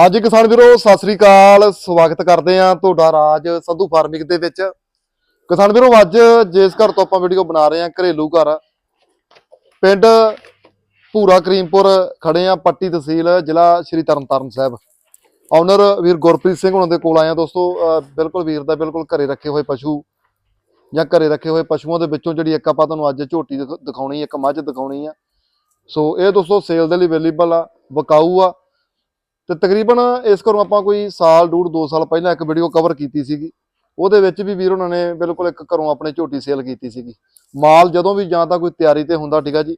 ਹਾਂਜੀ ਕਿਸਾਨ ਵੀਰੋ, ਸਤਿ ਸ੍ਰੀ ਅਕਾਲ। ਸਵਾਗਤ ਕਰਦੇ ਆ ਤੁਹਾਡਾ ਰਾਜ ਸੰਧੂ ਫਾਰਮਿੰਗ ਦੇ ਵਿੱਚ। ਕਿਸਾਨ ਵੀਰੋ, ਅੱਜ ਜਿਸ ਘਰ ਤੋਂ ਆਪਾਂ ਵੀਡੀਓ ਬਣਾ ਰਹੇ ਆ ਘਰੇਲੂ ਘਰ। ਪਿੰਡ ਭੂਰਾ ਕਰੀਮਪੁਰ ਖੜੇ ਆ ਪੱਟੀ ਤਹਿਸੀਲ, ਜ਼ਿਲ੍ਹਾ ਸ਼੍ਰੀ ਤਰਨਤਾਰਨ ਸਾਹਿਬ। ਓਨਰ ਵੀਰ ਗੁਰਪ੍ਰੀਤ ਸਿੰਘ ਉਹਨਾਂ ਦੇ ਕੋਲ ਆਏ ਆ ਦੋਸਤੋ। ਬਿਲਕੁਲ ਵੀਰ ਦਾ ਬਿਲਕੁਲ ਘਰੇ ਰੱਖੇ ਹੋਏ ਪਸ਼ੂ ਜਾਂ ਘਰੇ ਰੱਖੇ ਹੋਏ ਪਸ਼ੂਆਂ ਦੇ ਵਿੱਚੋਂ ਜਿਹੜੀ ਇੱਕ ਆਪਾਂ ਤੁਹਾਨੂੰ ਅੱਜ ਝੋਟੀ ਦਿਖ- ਦਿਖਾਉਣੀ, ਇੱਕ ਮੱਝ ਦਿਖਾਉਣੀ ਆ। ਸੋ ਇਹ ਦੋਸਤੋ ਸੇਲ ਦੇ ਲਈ ਅਵੇਲੇਬਲ ਆ, ਵਿਕਾਊ ਆ। ਤੇ ਤਕਰੀਬਨ ਇਸ ਘਰੋਂ ਆਪਾਂ ਕੋਈ ਸਾਲ, ਡੂਢ 2 ਸਾਲ ਪਹਿਲਾਂ ਇੱਕ ਵੀਡੀਓ ਕਵਰ ਕੀਤੀ ਸੀਗੀ। ਉਹਦੇ ਵਿੱਚ ਵੀ ਵੀਰ ਉਹਨਾਂ ਨੇ ਬਿਲਕੁਲ ਇੱਕ ਘਰੋਂ ਆਪਣੇ ਝੋਟੀ ਸੇਲ ਕੀਤੀ ਸੀਗੀ। ਮਾਲ ਜਦੋਂ ਵੀ ਜਾਂ ਤਾਂ ਕੋਈ ਤਿਆਰੀ ਤੇ ਹੁੰਦਾ ਠੀਕ ਆ ਜੀ।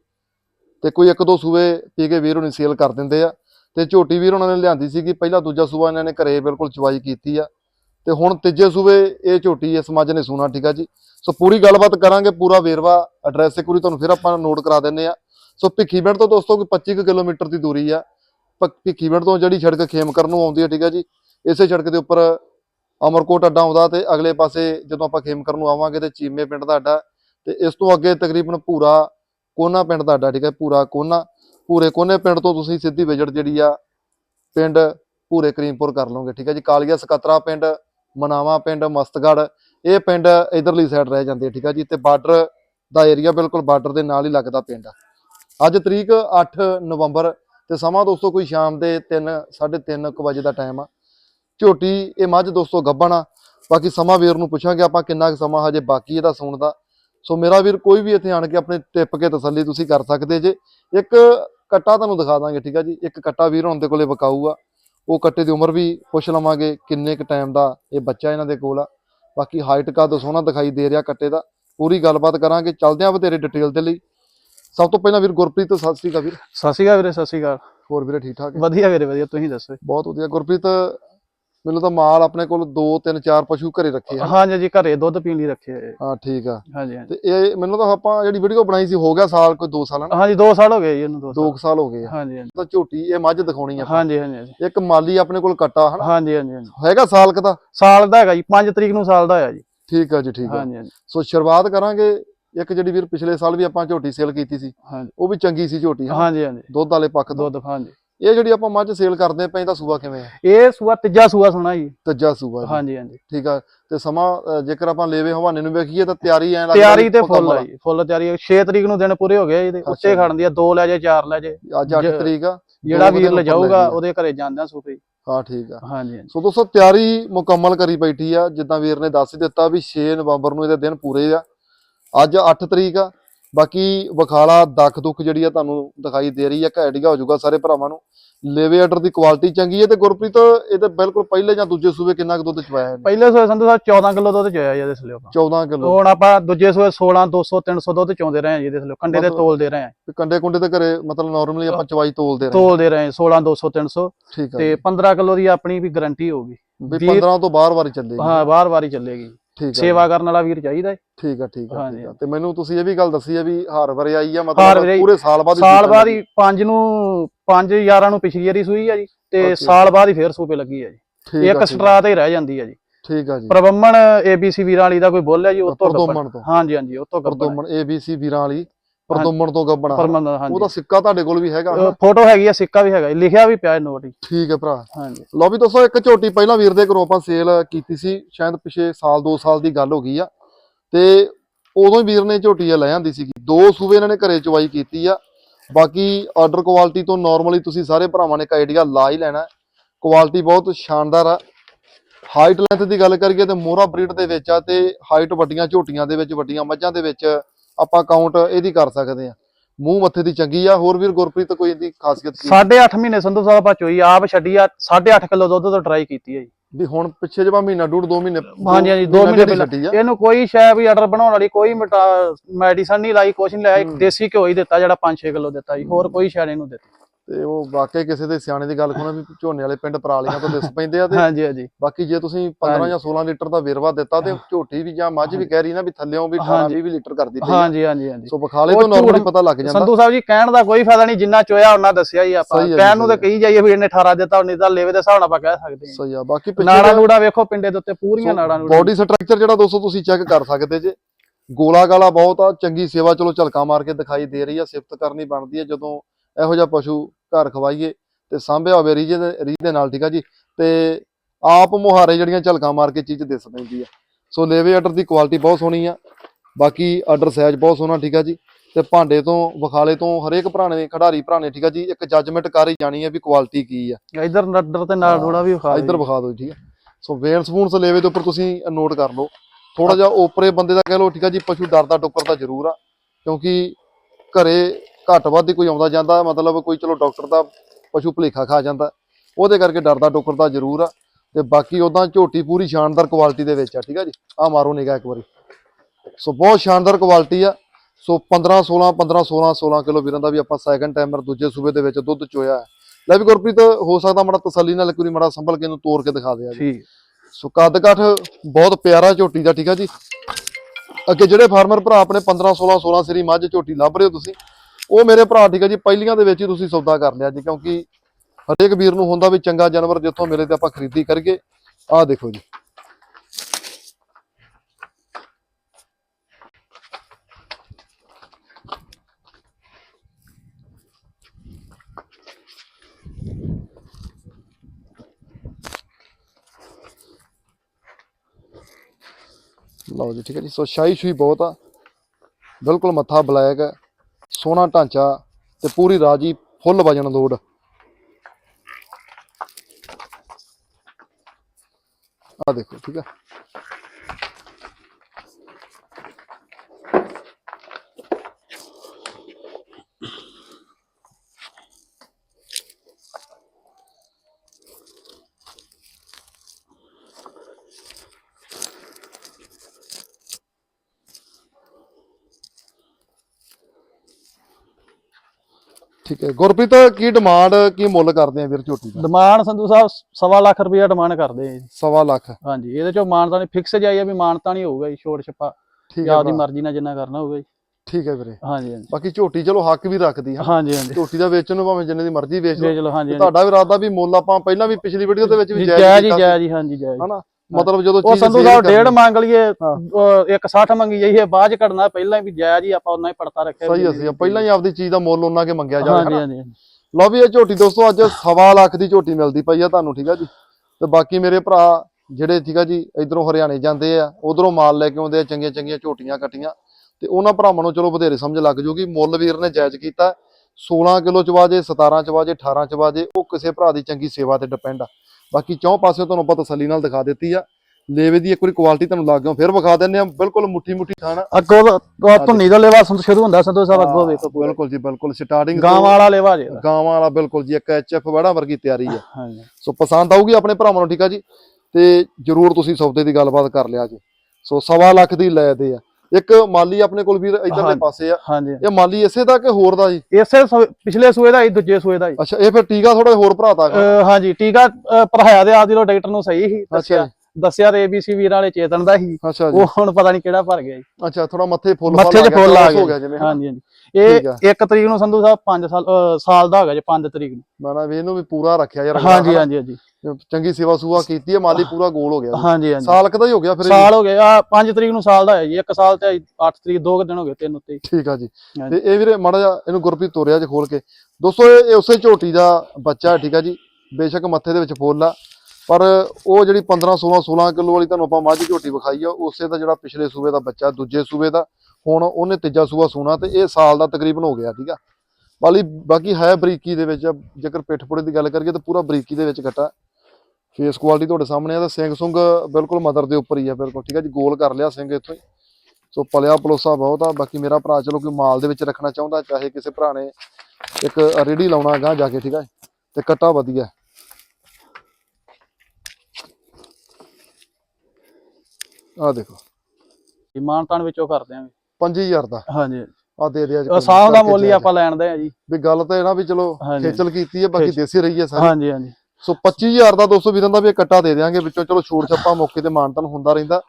ਤੇ ਕੋਈ ਇੱਕ ਦੋ ਸੂਬੇ ਪੀ ਕੇ ਵੀਰ ਉਹਨੇ ਸੇਲ ਕਰ ਦਿੰਦੇ ਆ। ਤੇ ਝੋਟੀ ਵੀਰ ਉਹਨਾਂ ਨੇ ਲਿਆਂਦੀ ਸੀਗੀ, ਪਹਿਲਾ ਦੂਜਾ ਸੂਬਾ ਇਹਨਾਂ ਨੇ ਘਰੇ ਬਿਲਕੁਲ ਚਵਾਈ ਕੀਤੀ ਆ। ਤੇ ਹੁਣ ਤੀਜੇ ਸੂਬੇ ਇਹ ਝੋਟੀ ਇਸ ਮੱਝ ਨੇ ਸੂਣਾ ਠੀਕ ਆ ਜੀ। ਸੋ ਪੂਰੀ ਗੱਲਬਾਤ ਕਰਾਂਗੇ, ਪੂਰਾ ਵੇਰਵਾ ਐਡਰੈਸ ਇੱਕ ਵਾਰੀ ਤੁਹਾਨੂੰ ਫਿਰ ਆਪਾਂ ਨੋਟ ਕਰਾ ਦਿੰਨੇ ਆ। ਸੋ ਭਿੱਖੀ ਪਿੰਡ ਤੋਂ ਦੋਸਤੋ ਕੋਈ 25 ਕੁ ਕਿਲੋਮੀਟਰ ਦੀ ਦੂਰੀ ਆ। ਭਿੱਖੀਵਿੰਡ ਤੋਂ ਜਿਹੜੀ ਸੜਕ ਖੇਮਕਰ ਨੂੰ ਆਉਂਦੀ ਹੈ ਠੀਕ ਹੈ ਜੀ? ਇਸੇ ਸੜਕ ਦੇ ਉੱਪਰ ਅਮਰਕੋਟ ਅੱਡਾ ਆਉਂਦਾ ਤੇ ਅਗਲੇ ਪਾਸੇ ਜਦੋਂ ਆਪਾਂ ਖੇਮਕਰ ਨੂੰ ਆਵਾਂਗੇ ਤੇ ਚੀਮੇ ਪਿੰਡ ਦਾ ਅੱਡਾ ਤੇ ਇਸ ਤੋਂ ਅੱਗੇ ਤਕਰੀਬਨ ਪੂਰਾ ਕੋਨਾ ਪਿੰਡ ਦਾ ਅੱਡਾ ਠੀਕ ਹੈ? ਪੂਰਾ ਕੋਨਾ। ਪੂਰੇ ਕੋਨੇ ਪਿੰਡ ਤੋਂ ਤੁਸੀਂ ਸਿੱਧੀ ਵਿਜਟ ਜਿਹੜੀ ਆ ਪਿੰਡ ਪੂਰੇ ਕਰੀਮਪੁਰ ਕਰ ਲਓਗੇ ਠੀਕ ਹੈ ਜੀ? ਕਾਲੀਆ ਸਕੱਤਰਾ ਪਿੰਡ ਮਨਾਵਾ ਪਿੰਡ ਮਸਤਗੜ ਇਹ ਪਿੰਡ ਇਧਰਲੀ ਸਾਈਡ ਰਹਿ ਜਾਂਦੇ ਆ, ਠੀਕ ਹੈ ਜੀ? ਤੇ ਬਾਰਡਰ ਦਾ ਏਰੀਆ ਬਿਲਕੁਲ ਬਾਰਡਰ ਦੇ ਨਾਲ ਹੀ ਲੱਗਦਾ ਪਿੰਡ ਆ। ਅੱਜ ਤਰੀਕ 8 ਨਵੰਬਰ ਤੇ ਸਮਾਂ ਦੋਸਤੋ ਕੋਈ ਸ਼ਾਮ ਦੇ 3 3:30 ਕੁ ਵਜੇ ਦਾ ਟਾਈਮ ਆ। ਝੋਟੀ, ਇਹ ਮੱਝ ਦੋਸਤੋ ਗੱਭਣ ਆ। ਬਾਕੀ ਸਮਾਂ ਵੀਰ ਨੂੰ ਪੁੱਛਾਂਗੇ ਆਪਾਂ ਕਿੰਨਾ ਕੁ ਸਮਾਂ ਹਜੇ ਬਾਕੀ ਇਹਦਾ ਸੌਣ ਦਾ। ਸੋ ਮੇਰਾ ਵੀਰ ਕੋਈ ਵੀ ਇੱਥੇ ਆਣ ਕੇ ਆਪਣੇ ਟਿੱਪ ਕੇ ਤਸੱਲੀ ਤੁਸੀਂ ਕਰ ਸਕਦੇ ਜੇ। ਇੱਕ ਕੱਟਾ ਤੁਹਾਨੂੰ ਦਿਖਾ ਦਾਂਗੇ, ਠੀਕ ਆ ਜੀ? ਇੱਕ ਕੱਟਾ ਵੀਰ ਹੁਣ ਦੇ ਕੋਲੇ ਵਿਕਾਊ ਆ ਉਹ ਕੱਟੇ ਦੀ ਉਮਰ ਵੀ ਪੁੱਛ ਲਵਾਂਗੇ ਕਿੰਨੇ ਕੁ ਟਾਈਮ ਦਾ ਇਹ ਬੱਚਾ ਇਹਨਾਂ ਦੇ ਕੋਲ ਆ। ਬਾਕੀ ਹਾਈਟ ਕੱਦ ਸੋਹਣਾ ਦਿਖਾਈ ਦੇ ਰਿਹਾ ਕੱਟੇ ਦਾ। ਪੂਰੀ ਗੱਲਬਾਤ ਕਰਾਂਗੇ। ਚੱਲਦੇ ਆਂ ਬਤੇਰੇ ਡਿਟੇਲ ਦੇ ਲਈ। ਸਭ ਤੋਂ ਪਹਿਲਾਂ ਵੀਰ ਗੁਰਪ੍ਰੀਤ ਸਤਿ ਸ੍ਰੀ ਅਕਾਲ ਵੀਰ। ਸਤਿ ਸ਼੍ਰੀ ਅਕਾਲ ਵੀਰੇ ਸਤਿ ਸ਼੍ਰੀ ਅਕਾਲ। ਹੋਰ ਵੀਰੇ ਠੀਕ ਠਾਕ? ਵਧੀਆ ਵੀਰੇ ਵਧੀਆ ਤੁਸੀਂ ਦੱਸੋ? ਬਹੁਤ ਵਧੀਆ। ਗੁਰਪ੍ਰੀਤ ਮੈਨੂੰ ਤਾਂ ਮਾਲ ਆਪਣੇ ਕੋਲ 2 3 4 ਪਸ਼ੂ ਘਰੇ ਰੱਖੇ ਆ। ਹਾਂਜੀ ਜੀ ਘਰੇ ਦੁੱਧ ਪੀਣ ਲਈ ਰੱਖੇ ਹੋਏ। ਹਾਂ ਠੀਕ ਆ। ਹਾਂਜੀ ਤੇ ਇਹ ਮੈਨੂੰ ਤਾਂ ਆਪਾਂ ਜਿਹੜੀ ਵੀਡੀਓ ਬਣਾਈ ਸੀ ਹੋ ਗਿਆ ਸਾਲ ਕੋਈ 2 ਸਾਲ ਹਾਂਜੀ 2 ਸਾਲ ਹੋ ਗਏ ਜੀ ਇਹਨੂੰ 2 2 ਸਾਲ। ਹੋ ਗਏ ਆ। ਹਾਂਜੀ ਤਾਂ ਝੋਟੀ ਇਹ ਮੱਝ ਦਿਖਾਉਣੀ ਆ ਹਾਂਜੀ ਹਾਂਜੀ ਇੱਕ ਮਾਲੀ ਆਪਣੇ ਕੋਲ ਕੱਟਾ ਹਨਾ? ਹਾਂਜੀ ਹਾਂਜੀ ਹੈਗਾ ਸਾਲ ਕੁ ਦਾ? ਸਾਲ ਦਾ ਹੈਗਾ ਜੀ 5 ਤਰੀਕ ਨੂੰ ਸਾਲ ਦਾ ਹੋਇਆ ਜੀ। ਠੀਕ ਆ ਜੀ ਠੀਕ ਆ। ਹਾਂਜੀ। ਸੋ ਸ਼ੁਰੂਆਤ ਕਰਾਂਗੇ ਇੱਕ ਜਿਹੜੀ ਵੀਰ ਪਿਛਲੇ ਸਾਲ ਵੀ ਆਪਾਂ ਝੋਟੀ ਸੇਲ ਕੀਤੀ ਸੀ ਹਾਂਜੀ। ਉਹ ਵੀ ਚੰਗੀ ਸੀ ਝੋਟੀ? ਹਾਂਜੀ ਹਾਂਜੀ। ਦੁੱਧ ਵਾਲੇ ਪੱਖ ਤੋਂ। ਦੁੱਧ ਹਾਂਜੀ। ਇਹ ਜਿਹੜੀ ਆਪਾਂ ਮੱਝ ਸੇਲ ਕਰਦੇ ਪਏ ਤਾਂ ਸੂਆ ਕਿਵੇਂ ਆ? ਇਹ ਸੂਆ ਤੀਜਾ ਸੂਆ ਸੁਣਾ ਜੀ। ਤੱਜਾ ਸੂਆ। ਹਾਂਜੀ ਹਾਂਜੀ। ਠੀਕ ਆ ਤੇ ਸਮਾਂ ਜੇਕਰ ਆਪਾਂ ਲੇਵੇ ਹਵਾਨੇ ਨੂੰ ਵੇਖੀਏ ਤਾਂ ਤਿਆਰੀ ਐ ਤਿਆਰੀ ਤੇ ਫੁੱਲ ਆ ਜੀ ਫੁੱਲ ਤਿਆਰੀ 6 ਤਰੀਕ ਨੂੰ ਦਿਨ ਪੂਰੇ ਹੋ ਗਏ ਇਹਦੇ ਅੱਛਾ। ਖੜਨ ਦੀ ਆ 2 ਲੈ ਜੇ 4 ਲੈ ਜੇ। ਅੱਜ 8 ਜ- ਤਰੀਕ ਆ ਜਿਹੜਾ ਵੀਰ ਲੈ ਜੀ। ਉਹਦੇ ਘਰੇ ਜਾਂਦਿਆਂ ਸੂਪੇ। ਹਾਂ ਠੀਕ ਆ। ਹਾਂਜੀ ਸੋ ਦੋਸਤੋ ਤਿਆਰੀ ਮੁਕੰਮਲ ਕਰੀ ਬੈਠੀ ਆ ਜਿੱਦਾਂ ਵੀਰ ਨੇ ਦੱਸ ਹੀ ਦਿੱਤਾ ਵੀ 6 ਨਵੰਬਰ ਨੂੰ ਇਹਦੇ ਦਿਨ ਪੂਰੇ ਆ। ਅੱਜ 8 ਤਰੀਕ ਆ ਬਾਕੀ ਵਿਖਾਲਾ ਦੱਖ ਦੁੱਖ ਜਿਹੜੀ ਆ ਤੁਹਾਨੂੰ ਦਿਖਾਈ ਦੇ ਰਹੀ ਆ ਘੈਂਟੀਆ ਹੋ ਜਾਊਗਾ ਸਾਰੇ ਭਰਾਵਾਂ ਨੂੰ। ਲੇਵੇ ਆਰਡਰ ਦੀ ਕੁਆਲਿਟੀ ਚੰਗੀ ਹੈ ਤੇ ਗੁਰਪ੍ਰੀਤ ਇਹਦੇ ਬਿਲਕੁਲ ਪਹਿਲੇ ਜਾਂ ਦੂਜੇ ਸੂਬੇ ਕਿੰਨਾ ਕੁ ਦੁੱਧ ਚਵਾਇਆ ਇਹਨੇ? ਪਹਿਲੇ ਸੂਏ ਸੰਧੂ ਸਾਹਿਬ 14 ਕਿਲੋ ਦੁੱਧ ਚੋਇਆ ਜੀ ਇਹਦੇ ਆਪਾਂ। 14 ਕਿਲੋ। ਹੁਣ ਆਪਾਂ ਦੂਜੇ ਸੂਏ 16 200 300 ਦੁੱਧ ਚੋਂਦੇ ਰਹੇ ਹਾਂ ਜੀ ਇਹਦੇ ਥੱਲੇ। ਕੰਡੇ ਤੇ ਤੋਲਦੇ ਰਹੇ ਹਾਂ ਕੰਡੇ ਕੁੰਡੇ ਤੇ ਘਰੇ ਮਤਲਬ ਨਾਰਮਲੀ ਆਪਾਂ ਚਵਾਈ ਤੋਲਦੇ ਰਹੇ ਤੋਲਦੇ ਰਹੇ 16 200 300 ਠੀਕ ਆ ਤੇ 15 ਕਿਲੋ ਦੀ ਆਪਣੀ ਵੀ ਗਾਰੰਟੀ ਹੋਊਗੀ। ਵੀ ਵੀਹ- 15 ਤੋਂ ਬਾਹਰ ਵਾਰੀ ਚੱਲੇਗੀ। ਹਾਂ ਬਾਰ ਵਾਰੀ ਚੱਲੇਗੀ। ਠੀਕ ਆ ਸੇਵਾ ਕਰਨ ਵਾਲਾ ਵੀਰ ਚਾਹੀਦਾ ਹੈ। ਠੀਕ ਆ ਠੀਕ ਆ। ਤੇ ਮੈਨੂੰ ਤੁਸੀਂ ਇਹ ਵੀ ਗੱਲ ਦੱਸੀ ਆ ਵੀ ਹਰ ਵਾਰੀ ਆਈ ਆ ਮਤਲਬ ਪੂਰੇ ਸਾਲ ਬਾਅਦ ਹੀ ਸਾਲ ਬਾਅਦ। ਹੀ 5 ਨੂੰ 5 11 ਨੂੰ ਪਿਛਲੀ ਵਾਰੀ ਸੂਈ ਆ ਜੀ ਤੇ. ਸਾਲ ਬਾਅਦ ਹੀ ਫੇਰ ਸੂਪੇ ਲੱਗੀ ਆ ਜੀ। ਇੱਕ ਸਟਰਾ ਤੇ ਹੀ ਰਹਿ ਜਾਂਦੀ ਆ ਜੀ। ਠੀਕ ਆ ਜੀ। ਪ੍ਰਬੰਮਣ ਏਬੀਸੀ ਵੀਰਾਂ ਵਾਲੀ ਦਾ ਕੋਈ ਬੋਲਿਆ ਜੀ ਉਹ ਤੋਂ। ਹਾਂਜੀ ਹਾਂਜੀ ਉਹ ਤੋਂ ABC ਵੀਰਾਂ ਵਾਲੀ। ਪਰਦੋਮਣ ਤੋਂ ਗੱਬਣਾ ਪਰਮਨ ਉਹਦਾ ਹਾਂਜੀ। ਸਿੱਕਾ ਤੁਹਾਡੇ ਕੋਲ ਵੀ ਹੈਗਾ? ਫੋਟੋ ਹੈਗੀ ਆ ਸਿੱਕਾ ਵੀ ਹੈਗਾ ਲਿਖਿਆ ਵੀ ਪਿਆ ਨੋਟ ਜੀ ਠੀਕ ਹੈ ਭਰਾ। ਹਾਂਜੀ। ਲਓ ਵੀ ਦੋਸਤੋ ਇੱਕ ਝੋਟੀ ਪਹਿਲਾਂ ਵੀਰ ਦੇ ਘਰੋਂ ਆਪਾਂ ਸੇਲ ਕੀਤੀ ਸੀ ਸ਼ਾਇਦ ਪਿਛੇ ਸਾਲ 2 ਸਾਲ ਦੀ ਗੱਲ ਹੋ ਗਈ ਆ। ਤੇ ਉਦੋਂ ਹੀ ਵੀਰ ਨੇ ਝੋਟੀ ਲੈ ਆਂਦੀ ਸੀਗੀ। ਦੋ ਸੂਬੇ ਇਹਨਾਂ ਨੇ ਘਰੇ ਚਵਾਈ ਕੀਤੀ ਆ। ਬਾਕੀ ਆਰਡਰ ਕੁਆਲਿਟੀ ਤੋਂ ਨਾਰਮਲੀ ਤੁਸੀਂ ਸਾਰੇ ਭਰਾਵਾਂ ਨੇ ਇੱਕ ਆਈਡੀਆ ਲਾ ਹੀ ਲੈਣਾ। ਕੁਆਲਿਟੀ ਬਹੁਤ ਸ਼ਾਨਦਾਰ ਆ। ਹਾਈਟ ਲੈਂਥ ਦੀ ਗੱਲ ਕਰੀਏ ਤੇ ਮੋਰਾ ਬਰੀਡ ਦੇ ਵਿੱਚ ਆ ਤੇ ਹਾਈਟ ਵੱਡੀਆਂ ਝੋਟੀਆਂ ਦੇ ਵਿੱਚ ਵੱਡੀਆਂ ਮੱਝਾਂ ਦੇ ਵਿੱਚ ਆਪਾਂ ਕਾਊਂਟ ਇਹਦੀ ਕਰ ਸਕਦੇ ਆ ਮੂੰਹ ਮੱਥੇ ਦੀ ਚੰਗੀ ਆ ਹੋਰ ਵੀਰ ਗੁਰਪ੍ਰੀਤ ਕੋਈ ਇਹਦੀ ਖਾਸੀਅਤ ਕੀ ਸਾਢੇ 8 ਮਹੀਨੇ ਸੰਧੂ ਸਾਹਿਬ ਆਪਾਂ ਚੋਈ ਆਪ ਛੱਡੀ ਆ 8.5 ਕਿਲੋ ਦੁੱਧ ਤੋਂ ਟਰਾਈ ਕੀਤੀ ਹੈ ਜੀ। ਵੀ ਹੁਣ ਪਿੱਛੇ ਜਵਾ ਮਹੀਨਾ ਡੂਢ 2 ਮਹੀਨੇ ਹਾਂਜੀ ਹਾਂਜੀ 2 ਮਹੀਨੇ ਪਹਿਲਾਂ। ਆ। ਇਹਨੂੰ ਕੋਈ ਸ਼ੈ ਵੀ ਆਰਡਰ ਬਣਾਉਣ ਵਾਲੀ ਕੋਈ ਮੈਡੀਸਨ ਨਹੀਂ ਲਾਈ ਕੁਛ ਨਹੀਂ ਲਾਇਆ। ਦੇਸੀ ਘਿਓ ਹੀ ਦਿੱਤਾ ਜਿਹੜਾ 5-6 ਕਿਲੋ ਦਿੱਤਾ ਜੀ ਹੋਰ ਕੋਈ ਸ਼ੈ ਨਹੀਂ ਇਹਨੂੰ ਦਿੱਤਾ। ਤੇ ਉਹ ਵਾਕਈ ਕਿਸੇ ਦੇ ਸਿਆਣੇ ਦੀ ਗੱਲ ਖੋਣਾ ਵੀ ਝੋਨੇ ਵਾਲੇ ਪਿੰਡ ਪਰਾਲੀਆਂ ਤੋਂ ਦਿਸ ਪੈਂਦੇ ਆ ਤੇ ਹਾਂਜੀ ਹਾਂਜੀ। ਬਾਕੀ ਜੇ ਤੁਸੀਂ 15 ਜਾਂ 16 ਲੀਟਰ ਦਾ ਵੇਰਵਾ ਦਿੱਤਾ ਤੇ ਝੋਟੀ ਵੀ ਜਾਂ ਮੱਝ ਵੀ ਕਹਿ ਰਹੀ ਨਾ ਵੀ ਥੱਲਿਓਂ ਵੀ 18 ਹਾਂਜੀ। 20 ਲੀਟਰ ਕਰਦੀ ਪਈ ਆ। ਹਾਂਜੀ ਹਾਂਜੀ ਹਾਂਜੀ। ਸੋ ਬਖਾਲੇ ਤੋਂ ਨਾਰਮਲੀ ਪਤਾ ਲੱਗ ਜਾਂਦਾ। ਸੰਧੂ ਸਾਹਿਬ ਜੀ ਕਹਿਣ ਦਾ ਕੋਈ ਫਾਇਦਾ ਨਹੀਂ ਜਿੰਨਾ ਚੋਇਆ ਉਹਨਾਂ ਦੱਸਿਆ ਹੀ ਆਪਾਂ। ਕਹਿਣ ਨੂੰ ਤਾਂ ਕਹੀ ਜਾਈਏ ਵੀ ਇਹਨੇ 18 ਦਿੱਤਾ ਉਹਨੇ ਤਾਂ ਲੇਵੇ ਦੇ ਹਿਸਾਬ ਨਾਲ ਆਪਾਂ ਕਹਿ ਸਕਦੇ ਹਾਂ। ਸਹੀ ਆ ਬਾਕੀ ਨਾੜਾ ਪਿੱਛੇ ਨੂੜਾ ਵੇਖੋ ਪਿੰਡੇ ਦੇ ਉੱਤੇ ਪੂਰੀਆਂ ਨਾੜਾਂ ਨੂੜਾਂ ਬਾਡੀ ਸਟਰਕਚਰ ਜਿਹੜਾ ਦੋਸਤੋ ਤੁਸੀਂ ਚੈੱਕ ਕਰ ਸਕਦੇ ਜੇ। ਗੋਲਾ ਗਾਲਾ ਬਹੁਤ ਆ ਚੰਗੀ ਸੇਵਾ ਚਲੋ ਝਲਕਾ ਮਾਰ ਕੇ ਦਿਖਾਈ ਦੇ ਰਹੀ ਆ ਸਿਫਤ ਕਰਨੀ ਬਣਦੀ ਹੈ ਜਦੋਂ ਇਹੋ ਜਿਹਾ ਪਸ਼ੂ ਘਰ ਖਵਾਈਏ ਤੇ ਸਾਂਭਿਆ ਹੋਵੇ ਰੀਝ ਦੇ ਰੀਝ ਦੇ ਨਾਲ ਠੀਕ ਆ ਜੀ? ਤੇ ਆਪ ਮੁਹਾਰੇ ਜਿਹੜੀਆਂ ਝਲਕਾਂ ਮਾਰ ਕੇ ਚੀਜ਼ ਦਿਸ ਪੈਂਦੀ ਆ। ਸੋ ਲੇਵੇ ਆਰਡਰ ਦੀ ਕੁਆਲਿਟੀ ਬਹੁਤ ਸੋਹਣੀ ਆ। ਬਾਕੀ ਆਰਡਰ ਸਾਈਜ਼ ਬਹੁਤ ਸੋਹਣਾ ਠੀਕ ਆ ਜੀ? ਤੇ ਭਾਂਡੇ ਤੋਂ ਵਿਖਾਲੇ ਤੋਂ ਹਰੇਕ ਭਰਾ ਨੇ ਖਿਡਾਰੀ ਭਰਾ ਨੇ ਠੀਕ ਆ ਜੀ? ਇੱਕ ਜੱਜਮੈਂਟ ਕਰ ਹੀ ਜਾਣੀ ਹੈ ਵੀ ਕੁਆਲਿਟੀ ਕੀ ਆ। ਇਧਰ ਨੱਡਰ ਤੇ ਨਾਲ ਰੋੜਾ ਵੀ ਵਿਖਾ ਇੱਧਰ ਵਿਖਾ ਦਿਓ ਠੀਕ ਹੈ ਸੋ ਵੇਨ ਸਪੂਨਸ ਲੇਵੇ ਦੇ ਉੱਪਰ ਤੁਸੀਂ ਨੋਟ ਕਰ ਲਓ। ਥੋੜਾ ਜਿਹਾ ਓਪਰੇ ਬੰਦੇ ਦਾ ਕਹਿ ਲਓ ਠੀਕ ਆ ਜੀ? ਪਸ਼ੂ ਡਰਦਾ ਟੁੱਕਰਦਾ ਜ਼ਰੂਰ ਆ। ਕਿਉਂਕਿ ਘਰੇ ਘੱਟ ਵੱਧ ਹੀ ਕੋਈ ਆਉਂਦਾ ਜਾਂਦਾ ਮਤਲਬ ਕੋਈ ਚਲੋ ਡਾਕਟਰ ਦਾ ਪਸ਼ੂ ਭਲੇਖਾ ਖਾ ਜਾਂਦਾ। ਉਹਦੇ ਕਰਕੇ ਡਰਦਾ ਟੁੱਕਰਦਾ ਜ਼ਰੂਰ ਆ। ਤੇ ਬਾਕੀ ਉਦਾਂ ਝੋਟੀ ਪੂਰੀ ਸ਼ਾਨਦਾਰ ਕੁਆਲਿਟੀ ਦੇ ਵਿੱਚ ਆ ਠੀਕ ਆ ਜੀ? ਆ ਮਾਰੋ ਨਿਗਾ ਇੱਕ ਵਾਰੀ। ਸੋ ਬਹੁਤ ਸ਼ਾਨਦਾਰ ਕੁਆਲਿਟੀ ਆ। ਸੋ 15 16 15 16 16 ਕਿਲੋ ਵੀਰਾਂ ਦਾ ਵੀ ਆਪਾਂ ਸੈਕੰਡ ਟਾਈਮਰ ਦੂਜੇ ਸੂਬੇ ਦੇ ਵਿੱਚ ਦੁੱਧ ਚੋਇਆ ਹੈ। ਲੈ ਵੀ ਗੁਰਪ੍ਰੀਤ ਹੋ ਸਕਦਾ ਮਾੜਾ ਤਸੱਲੀ ਨਾਲ ਇੱਕ ਵਾਰੀ ਮਾੜਾ ਸੰਭਲ ਕੇ ਇਹਨੂੰ ਤੋੜ ਕੇ ਦਿਖਾ ਦਿਆ ਜੀ। ਸੋ ਕੱਦ ਕਾਠ ਬਹੁਤ ਪਿਆਰਾ ਝੋਟੀ ਦਾ ਠੀਕ ਆ ਜੀ? ਅੱਗੇ ਜਿਹੜੇ ਫਾਰਮਰ ਭਰਾ ਆਪਣੇ 15 16 16 ਸਰੀ ਮੱਝ ਝੋਟੀ ਲੱਭ ਰਹੇ ਹੋ ਤੁਸੀਂ ਉਹ ਮੇਰੇ ਭਰਾ, ਠੀਕ ਹੈ ਜੀ, ਪਹਿਲੀਆਂ ਦੇ ਵਿੱਚ ਹੀ ਤੁਸੀਂ ਸੌਦਾ ਕਰ ਲਿਆ ਜੀ, ਕਿਉਂਕਿ ਹਰੇਕ ਵੀਰ ਨੂੰ ਹੁੰਦਾ ਵੀ ਚੰਗਾ ਜਾਨਵਰ ਜਿੱਥੋਂ ਮਿਲੇ ਤੇ ਆਪਾਂ ਖਰੀਦੀ ਕਰੀਏ। ਆਹ ਦੇਖੋ ਜੀ। ਲਓ ਜੀ, ਠੀਕ ਹੈ ਜੀ, ਸੋ ਸ਼ਾਹੀ ਸ਼ੂਈ ਬਹੁਤ ਆ। ਬਿਲਕੁਲ ਮੱਥਾ ਬਲੈਕ ਹੈ। ਸੋਹਣਾ ਢਾਂਚਾ ਤੇ ਪੂਰੀ ਰਾਜੀ ਫੁੱਲ ਵਜਣ ਲੋਡ ਆ ਦੇਖੋ ਠੀਕ ਹੈ ਠੀਕ ਹੈ। ਗੁਰਪ੍ਰੀਤ ਕੀ ਡਿਮਾਂਡ ਕੀ ਮੁੱਲ ਕਰਦੇ ਆ ਵੀਰ ਝੋਟੀ ਦਾ? ਡਿਮਾਂਡ ਸੰਧੂ ਸਾਹਿਬ ਸਵਾ ਲੱਖ ਰੁਪਇਆ ਡਿਮਾਂਡ ਕਰਦੇ ਆ ਜੀ। ਸਵਾ ਲੱਖ। ਹਾਂਜੀ ਇਹਦੇ ਚੋਂ ਮਾਨਤਾ ਨਹੀਂ ਫਿਕਸ ਜਾਈ ਆ ਵੀ ਮਾਨਤਾ ਨਹੀਂ ਹੋਊਗਾ ਜੀ ਛੋਟ ਛਪਾ। ਠੀਕ ਹੈ ਆਪਦੀ ਮਰਜ਼ੀ ਨਾਲ ਜਿੰਨਾ ਕਰਨਾ ਹੋਊਗਾ ਜੀ। ਠੀਕ ਹੈ ਵੀਰੇ। ਹਾਂਜੀ ਹਾਂਜੀ। ਬਾਕੀ ਝੋਟੀ ਚਲੋ ਹੱਕ ਵੀ ਰੱਖਦੀ ਆ। ਹਾਂਜੀ ਹਾਂਜੀ। ਝੋਟੀ ਦਾ ਵੇਚਣ ਨੂੰ ਭਾਵੇਂ ਜਿੰਨੇ ਦੀ ਮਰਜ਼ੀ ਵੇਚ ਲਓ। ਤੁਹਾਡਾ ਵੀ ਇਰਾਦਾ ਵੀ ਮੁੱਲ ਆਪਾਂ ਪਹਿਲਾਂ ਵੀ ਪਿਛਲੀ ਵੀਡੀਓ ਦੇ ਵਿੱਚ ਵੀ ਜਾਇਜ਼ ਜੈ ਜੀ ਕੀਤਾ ਜੈ ਜੀ ਹਾਂਜੀ ਜੈ ਜੀ ਹਨਾ? ਮਤਲਬ ਜਦੋਂ ਉਹ ਸੰਧੂ ਸਾਹਿਬ ਡੇਢ ਮੰਗ ਲਈਏ ਹਾਂ। ਅਹ ਇੱਕ 60 ਮੰਗੀ ਜਾਈਏ ਬਾਅਦ ਚ ਕੱਢਣਾ ਪਹਿਲਾਂ ਵੀ ਜੈ ਜੀ ਆਪਾਂ ਉਹਨਾਂ ਹੀ ਪੜਤਾ ਰੱਖਿਆ ਸਹੀ ਅਸੀਂ ਪਹਿਲਾਂ ਹੀ ਆਪਦੀ ਚੀਜ਼ ਦਾ ਮੁੱਲ ਉਹਨਾਂ ਕੇ ਮੰਗਿਆ ਜਾਵੇ ਹਾਂਜੀ ਹਾਂਜੀ। ਲਓ ਵੀ ਇਹ ਝੋਟੀ ਦੋਸਤੋ ਅੱਜ ਸਵਾ ਲੱਖ ਦੀ ਝੋਟੀ ਮਿਲਦੀ ਪਈ ਆ ਤੁਹਾਨੂੰ ਠੀਕ ਆ ਜੀ? ਤੇ ਬਾਕੀ ਮੇਰੇ ਭਰਾ ਜਿਹੜੇ ਠੀਕ ਆ ਜੀ ਇਧਰੋਂ ਹਰਿਆਣੇ ਜਾਂਦੇ ਆ ਉਧਰੋਂ ਮਾਲ ਲੈ ਕੇ ਆਉਂਦੇ ਆ ਚੰਗੀਆਂ ਚੰਗੀਆਂ ਝੋਟੀਆਂ ਕੱਟੀਆਂ। ਤੇ ਉਹਨਾਂ ਭਰਾਵਾਂ ਨੂੰ ਚਲੋ ਵਧੇਰੇ ਸਮਝ ਲੱਗ ਜੂਗੀ ਮੁੱਲ ਵੀਰ ਨੇ ਜਾਇਜ਼ ਕੀਤਾ। 16 ਕਿਲੋ ਚ ਵਾਜੇ 17 ਚ ਵਾਜੇ 18 ਚ ਵਾਜੇ ਉਹ ਕਿਸੇ ਭਰਾ ਦੀ ਚੰਗੀ ਸੇਵਾ ਤੇ ਡਿਪੈਂਡ ਆ। ਬਾਕੀ ਚੌਂ ਪਾਸੇ ਤੁਹਾਨੂੰ ਆਪਾਂ ਤਸੱਲੀ ਨਾਲ ਦਿਖਾ ਦਿੱਤੀ ਆ। ਲੇਵੇ ਦੀ ਇੱਕ ਵਾਰੀ ਕੁਆਲਿਟੀ ਤੁਹਾਨੂੰ ਲੱਗ ਗਿਆ ਫਿਰ ਵਿਖਾ ਦਿੰਦੇ ਆ। ਬਿਲਕੁਲ ਮੁੱਠੀ ਮੁੱਠੀ ਥਾਣਾ ਅੱਗੋਂ ਧੁੰਨੀ ਦਾ ਲੇਵਾ ਸੰਤ ਸ਼ੁਰੂ ਹੁੰਦਾ ਸੰਧੂ ਸਾਹਿਬ ਅੱਗੋਂ ਵੇਖੋ। ਬਿਲਕੁਲ ਜੀ ਬਿਲਕੁਲ। ਸਟਾਰਟਿੰਗ ਗਾਂ ਵਾਲਾ ਲੇਵਾ ਜੇ। ਗਾਵਾਂ ਵਾਲਾ ਬਿਲਕੁਲ ਜੀ ਇੱਕ ਐਚਐਫ ਵੜਾ ਵਰਗੀ ਤਿਆਰੀ ਆ। ਹਾਂਜੀ। ਸੋ ਪਸੰਦ ਆਊਗੀ ਆਪਣੇ ਭਰਾਵਾਂ ਨੂੰ ਠੀਕ ਆ ਜੀ? ਤੇ ਜਰੂਰ ਤੁਸੀਂ ਸੌਦੇ ਦੀ ਗੱਲਬਾਤ ਕਰ ਲਿਆ ਜੀ। ਸੋ ਸਵਾ ਲੱਖ ਦੀ ਲੈ ਦੇ ਆ। ਇੱਕ ਮਾਲੀ ਆਪਣੇ ਕੋਲ ਵੀਰ ਇਧਰਲੇ। ਪਾਸੇ ਆ। ਹਾਂਜੀ। ਇਹ ਮਾਲੀ ਇਸੇ ਦਾ ਕਿ ਹੋਰ ਦਾ ਜੀ? ਇਸੇ ਪਿਛਲੇ ਸੂਏ ਦਾ ਹੀ ਦੂਜੇ ਸੂਏ ਦਾ ਹੀ। ਅੱਛਾ ਇਹ ਫਿਰ ਟੀਕਾ ਥੋੜਾ ਹੋਰ ਭਰਾਤਾ ਹਾਂਜੀ ਟੀਕਾ ਭਰਾਇਆ ਦੇ ਆਪਦੀ ਲੋ ਡਾਕਟਰ ਨੂੰ ਸਹੀ ਸੀ। ਦੱਸਿਆ ਜੀ। ਦੱਸਿਆ ਤੇ ਏਬੀਸੀ ਵੀਰਾਂ ਵਾਲੇ ਚੇਤਨ ਦਾ ਅੱਛਾ ਜੀ। ਉਹ ਹੁਣ ਪਤਾ ਨਹੀਂ ਕਿਹੜਾ ਭਰ ਗਿਆ ਜੀ। ਅੱਛਾ ਥੋੜਾ ਮੱਥੇ ਫੁੱਲ ਮੱਥੇ 'ਚ ਫੁੱਲ ਆ ਹੋ ਗਿਆ ਜਿਵੇਂ ਹਨਾ। ਹਾਂਜੀ ਹਾਂਜੀ। ਠੀਕ ਆ। ਇਹ 1 ਤਰੀਕ ਨੂੰ ਸੰਧੂ ਸਾਹਿਬ 5 ਸਾਲ ਸਾਲ ਦਾ ਹੋ ਗਿਆ ਜੀ 5 ਤਰੀਕ ਨੂੰ। ਮੈਂ ਨਾ ਵੀ ਇਹਨੂੰ ਵੀ ਪੂਰਾ ਰੱਖਿਆ ਯਾਰ। ਹਾਂਜੀ ਹਾਂਜੀ ਹਾਂਜੀ। ਚੰਗੀ ਸੇਵਾ ਸੂਆ ਕੀਤੀ ਹੈ ਮਾਲੀ ਪੂਰਾ ਗੋਲ ਹੋ ਗਿਆ। ਜੀ। ਹਾਂਜੀ ਹਾਂਜੀ। ਸਾਲ ਕਦਾ ਹੀ ਹੋ ਗਿਆ ਫਿਰ ਇਹ? ਸਾਲ ਹੋ ਗਿਆ। 5 ਤਰੀਕ ਨੂੰ ਸਾਲ ਦਾ ਹੋਇਆ ਜੀ। 1 ਸਾਲ ਤੇ 8 ਤਰੀਕ ਦੋ ਕੁ ਦਿਨ ਹੋ ਗਏ ਤਿੰਨ ਉੱਤੇ ਹੀ। ਠੀਕ ਆ ਜੀ। ਹਾਂਜੀ। ਤੇ ਇਹ ਵੀਰੇ ਮਾੜਾ ਜਿਹਾ ਇਹਨੂੰ ਗੁਰਪ੍ਰੀਤ ਤੋਰਿਆ ਚ ਖੋਲ ਕੇ। ਦੋਸਤੋ ਇਹ ਇਹ ਉਸੇ ਝੋਟੀ ਦਾ ਬੱਚਾ ਹੈ ਠੀਕ ਆ ਜੀ। ਬੇਸ਼ੱਕ ਮੱਥੇ ਦੇ ਵਿੱਚ ਫੁੱਲ ਆ। ਪਰ ਉਹ ਜਿਹੜੀ 15 16 16 ਕਿਲੋ ਵਾਲੀ ਤੁਹਾਨੂੰ ਆਪਾਂ ਮੱਝ ਝੋਟੀ ਵਿਖਾਈ ਆ, ਉਸੇ ਦਾ ਜਿਹੜਾ ਪਿਛਲੇ ਸੂਬੇ ਦਾ ਬੱਚਾ, ਦੂਜੇ ਸੂਬੇ ਦਾ, ਹੁਣ ਉਹਨੇ ਤੀਜਾ ਸੂਬਾ ਸੂਣਾ ਤੇ ਇਹ ਸਾਲ ਦਾ ਤਕਰੀਬਨ ਹੋ ਗਿਆ, ਠੀਕ ਆ। ਬਾਲੀ ਬਾਕੀ ਹੈ ਬਰੀਕੀ ਦੇ ਵਿੱਚ ਜੇਕਰ ਪਿੱਠ ਪੁੜੇ ਦੀ ਗੱਲ ਕਰੀਏ ਤਾਂ ਪੂਰਾ ਬਰੀਕੀ ਦੇ ਵਿੱਚ ਕੱਟਾ ਫੇਸ ਕੁਆਲਿਟੀ ਤੁਹਾਡੇ ਸਾਹਮਣੇ ਆ ਤਾਂ ਸਿੰਘ ਸੁੰਗ ਬਿਲਕੁਲ ਮਦਰ ਦੇ ਉੱਪਰ ਹੀ ਆ, ਬਿਲਕੁਲ, ਠੀਕ ਆ ਜੀ, ਗੋਲ ਕਰ ਲਿਆ ਸਿੰਘ ਇੱਥੋਂ ਹੀ। ਸੋ ਪਲਿਆ ਪਲੋਸਾ ਬਹੁਤ ਆ, ਬਾਕੀ ਮੇਰਾ ਭਰਾ ਚਲੋ ਕੋਈ ਮਾਲ ਦੇ ਵਿੱਚ ਰੱਖਣਾ ਚਾਹੁੰਦਾ, ਚਾਹੇ ਕਿਸੇ ਭਰਾ ਨੇ ਇੱਕ ਰੇੜੀ ਲਾਉਣਾ ਗਾਂ ਜਾ ਕੇ, ਠੀਕ ਆ ਤੇ ਕੱਟਾ ਵਧੀਆ। ਆ ਦੇਖੋ। ਮਾਨ ਤਾਨ ਵਿੱਚੋਂ ਕਰਦੇ ਆਂ 5000 ਦਾ। ਹਾਂਜੀ। ਆ ਦੇ ਦੇ ਅੱਜ ਸਾਹ ਦਾ ਮੁੱਲ ਹੀ ਆਪਾਂ ਲੈਣਦੇ ਆ ਜੀ। ਵੀ ਗੱਲ ਤਾਂ ਇਹ ਨਾ ਵੀ ਚਲੋ। ਖੇਚਲ ਕੀਤੀ ਹੈ ਬਾਕੀ ਦੇਸੀ ਰਹੀ ਹੈ ਸਾਰੀ। ਹਾਂਜੀ ਹਾਂਜੀ। ਸੋ 25000 ਦਾ 200 ਵੀਰਾਂ ਦਾ ਵੀ ਇਹ ਕੱਟਾ ਦੇ ਦਿਆਂਗੇ ਵਿੱਚੋਂ ਚਲੋ ਛੋੜ ਛੱਪਾ ਮੌਕੇ ਤੇ ਮਾਨਤਨ ਹੁੰਦਾ ਰਹਿੰਦਾ।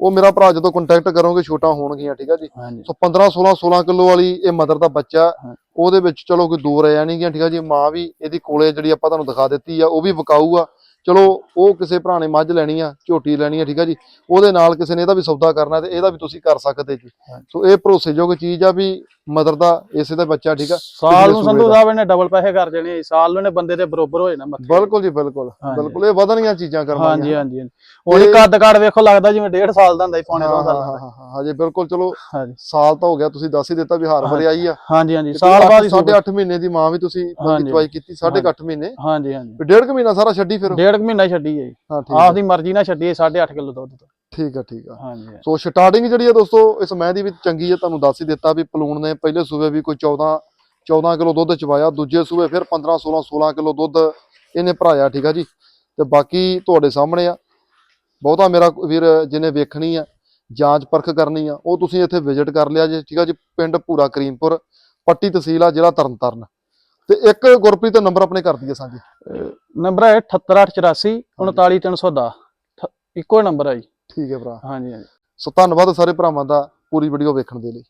ਉਹ ਮੇਰਾ ਭਰਾ ਜਦੋਂ ਕੰਟੈਕਟ ਕਰੋਗੇ ਛੋਟਾ ਹੋਣਗੀਆਂ ਠੀਕ ਆ ਜੀ। ਸੋ 15 16 16 ਕਿਲੋ ਵਾਲੀ ਇਹ ਮਦਰ ਦਾ ਬੱਚਾ। ਉਹਦੇ ਵਿੱਚ ਚਲੋ ਕੋਈ ਦੋ ਰਹਿ ਜਾਣਗੀਆਂ ਠੀਕ ਆ ਜੀ। ਮਾਂ ਵੀ ਇਹਦੀ ਕੋਲੇ ਜਿਹੜੀ ਆਪਾਂ ਤੁਹਾਨੂੰ ਦਿਖਾ ਦਿੱਤੀ ਆ ਉਹ ਵੀ ਵਿਕਾਊ ਆ। ਚਲੋ ਉਹ ਕਿਸੇ ਭਰਾ ਨੇ ਮੱਝ ਲੈਣੀ ਆ ਝੋਟੀ ਲੈਣੀ ਆ ਠੀਕ ਆ ਜੀ। ਉਹਦੇ ਨਾਲ ਕਿਸੇ ਨੇ ਇਹਦਾ ਵੀ ਸੌਦਾ ਕਰਨਾ ਤੇ ਇਹਦਾ ਵੀ ਤੁਸੀਂ ਕਰ ਸਕਦੇ ਜੀ। ਸੋ ਇਹ ਭਰੋਸੇਯੋਗ ਚੀਜ਼ ਆ ਵੀ ਮਦਰ ਦਾ ਇਸੇ ਦਾ ਬੱਚਾ ਠੀਕ ਆ ਸਾਲ ਨੂੰ ਸੰਧੂ। ਸਾਹਿਬ ਇਹਨੇ ਡਬਲ ਪੈਸੇ ਕਰ ਦੇਣੇ ਸਾਲ ਨੂੰ ਇਹਨੇ ਬੰਦੇ ਦੇ ਬਰੋਬਰ ਹੋਏ ਨਾ ਮੱਥੇ। ਬਿਲਕੁਲ ਜੀ ਬਿਲਕੁਲ। ਬਿਲਕੁਲ ਇਹ ਵਧਣੀਆਂ ਚੀਜ਼ਾਂ ਕਰਨੀਆਂ। ਹਾਂਜੀ ਹਾਂਜੀ। ਉਹਦੀ ਕੱਦ ਕਾੜ ਵੇਖੋ ਲੱਗਦਾ ਜਿਵੇਂ ਡੇਢ ਸਾਲ ਦਾ ਹੁੰਦਾ ਪੌਣੇ ਹਾਂ ਦੋ ਹਾਂ ਸਾਲ ਹਾਂ ਦਾ। ਹਾਂ, ਹਾਂ ਹਜੇ ਬਿਲਕੁਲ ਚਲੋ ਹਾਂਜੀ। ਸਾਲ ਤਾਂ ਹੋ ਗਿਆ ਤੁਸੀਂ ਦੱਸ ਹੀ ਦਿੱਤਾ ਵੀ ਹਾਰ ਭਰੇ ਆਈ ਆ। ਹਾਂਜੀ ਹਾਂਜੀ ਸਾਲ ਬਾਅਦ ਹੀ ਸਾਢੇ ਸੂਬੇ- ਅੱਠ ਮਹੀਨੇ ਦੀ ਮਾਂ ਵੀ ਤੁਸੀਂ। ਚਵਾਈ ਕੀਤੀ ਸਾਢੇ ਕੁ ਅੱਠ ਮਹੀਨੇ। ਹਾਂਜੀ ਹਾਂਜੀ। ਵੀ ਡੇਢ ਕੁ ਮਹੀਨਾ ਸਾਰਾ ਛੱਡੀ ਫਿਰ। ਡੇਢ ਕੁ ਮਹੀਨਾ ਛੱਡੀ ਹੈ ਹਾਂ ਠੀਕ ਆ ਆਪਦੀ ਮਰਜ਼ੀ ਨਾਲ ਛੱਡੀ ਹੈ 8.5 ਕਿਲੋ ਦੁੱਧ ਤੋਂ। ਠੀਕ ਆ ਠੀਕ ਆ ਹਾਂਜੀ। ਸੋ ਸਟਾਰਟਿੰਗ ਜਿਹੜੀ ਹੈ ਦੋਸਤੋ ਇਸ ਮੈਂ ਦੀ ਵੀ ਚੰਗੀ ਹੈ ਤੁਹਾਨੂੰ ਦੱਸ ਹੀ ਦਿੱਤਾ ਵੀ ਪਲੂਣ ਨੇ ਪਹਿਲੇ ਸੂਬੇ ਵੀ ਕੋਈ 14 14 ਕਿਲੋ ਦੁੱਧ ਚਵਾਇਆ ਦੂਜੇ ਸੂਬੇ ਫਿਰ 15 16 16 ਕਿਲੋ ਦੁੱਧ ਇਹਨੇ ਭਰਾਇਆ ਠੀਕ ਆ ਜੀ। ਤੇ ਬਾਕੀ ਤੁਹਾਡੇ ਸਾਹਮਣੇ ਆ। ਬਹੁਤਾ ਮੇਰਾ ਵੀਰ ਜਿਹਨੇ ਵੇਖਣੀ ਆ ਜਾਂਚ ਪਰਖ ਕਰਨੀ ਆ ਉਹ ਤੁਸੀਂ ਇੱਥੇ ਵਿਜ਼ਿਟ ਕਰ ਲਿਆ ਜੇ ਠੀਕ ਆ ਜੀ। ਪਿੰਡ ਪੂਰਾ ਕਰੀਮਪੁਰ ਪੱਟੀ ਤਹਿਸੀਲ ਆ ਜ਼ਿਲ੍ਹਾ ਤਰਨਤਾਰਨ। ਤੇ ਇੱਕ ਗੁਰਪ੍ਰੀਤ ਦਾ ਨੰਬਰ ਆਪਣੇ ਕਰ ਦਈਏ ਸਾਂਝੀ। ਨੰਬਰ ਹੈ 78884 39310 ਇੱਕੋ ਨੰਬਰ ਹੈ ਜੀ। ਠੀਕ ਹੈ ਭਰਾ। ਹਾਂਜੀ ਹਾਂਜੀ। ਸੋ ਧੰਨਵਾਦ ਸਾਰੇ ਭਰਾਵਾਂ ਦਾ ਪੂਰੀ ਵੀਡੀਓ ਵੇਖਣ ਦੇ ਲਈ।